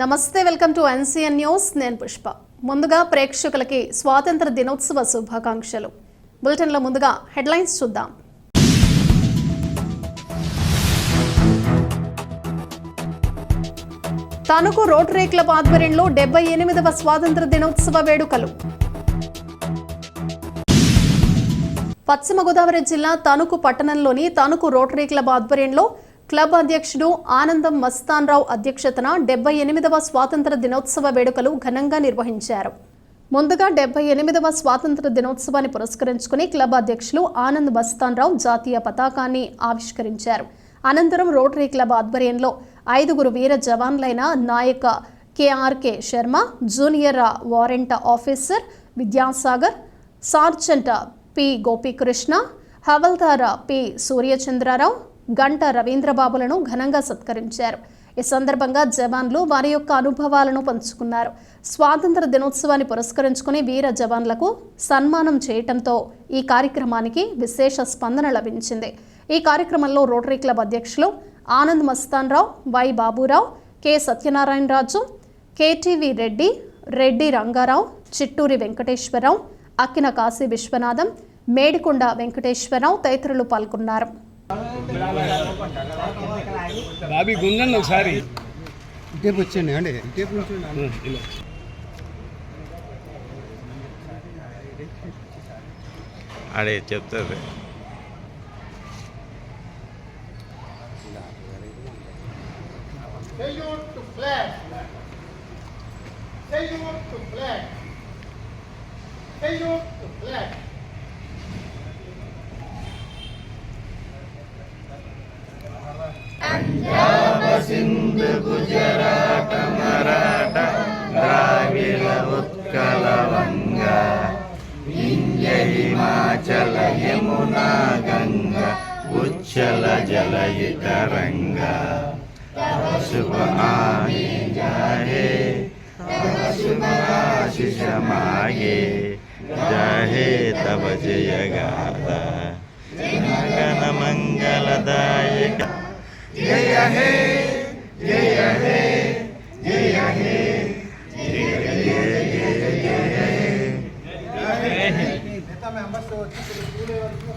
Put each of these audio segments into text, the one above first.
నమస్తే welcome to NCN news. నేను పుష్ప. ముందుగా ప్రేక్షకులకి స్వాతంత్ర దినోత్సవ శుభాకాంక్షలు. బులెటిన్లో ముందుగా హెడ్లైన్స్ చూద్దాం. తణుకు రోటరీ క్లబ్ ఆధ్వర్యంలో డెబ్బై ఎనిమిదవ స్వాతంత్ర దినోత్సవ వేడుకలు. పశ్చిమ గోదావరి జిల్లా తణుకు పట్టణంలోని తణుకు రోటరీ క్లబ్ ఆధ్వర్యంలో క్లబ్ అధ్యక్షుడు ఆనందం మస్తాన్ రావు అధ్యక్షతన డెబ్బై ఎనిమిదవ స్వాతంత్ర దినోత్సవ వేడుకలు ఘనంగా నిర్వహించారు. ముందుగా డెబ్బై ఎనిమిదవ స్వాతంత్ర దినోత్సవాన్ని పురస్కరించుకుని క్లబ్ అధ్యక్షులు ఆనంద్ మస్తాన్ రావు జాతీయ పతాకాన్ని ఆవిష్కరించారు. అనంతరం రోటరీ క్లబ్ ఆధ్వర్యంలో ఐదుగురు వీర జవాన్లైన Naik KRK Sharma junior warrant officer Vidyasagar sergeant P. Gopikrishna havildar P. Suryachandrarao Ganta రవీంద్రబాబులను ఘనంగా సత్కరించారు. ఈ సందర్భంగా జవాన్లు వారి యొక్క అనుభవాలను పంచుకున్నారు. స్వాతంత్ర దినోత్సవాన్ని పురస్కరించుకుని వీర జవాన్లకు సన్మానం చేయటంతో ఈ కార్యక్రమానికి విశేష స్పందన లభించింది. ఈ కార్యక్రమంలో రోటరీ క్లబ్ అధ్యక్షులు Anand Mastan Rao Y Baburao K Satyanarayana Raju KTV Reddy Reddy Rangarao Chitturi Venkateswararao Akkina Kasi Viswanatham Medikonda Venkateswararao తదితరులు పాల్గొన్నారు. బాబీ గుందండి ఒకసారి ఇటేపు వచ్చండి అండి ఇటేపు. అడే చెప్తుంది Salute to flag. Salute to flag. Salute to flag. Sindhu గుజరాట Maratha ద్రావిడ ఉత్కల వంగ. వింధ్య హిమాచల యమునా గంగ ఉచ్చల జలయుత రంగ శుభ ఆనే జాహే తవ శుభ ఆశిష మాగే. జాహే తవ జయ గాథ. జనగణ మంగళదాయక. జయ హే వ్యవస్థ వచ్చి కూలే వరకు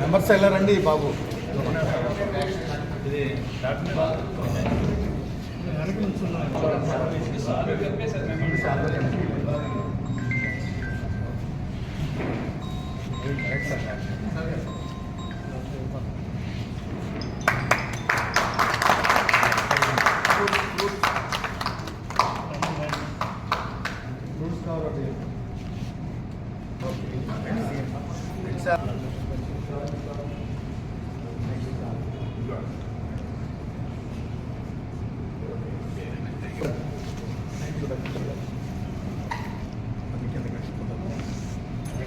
మెంబర్స్ వెళ్ళారండి బాబు. ఇది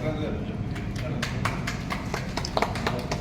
Gracias.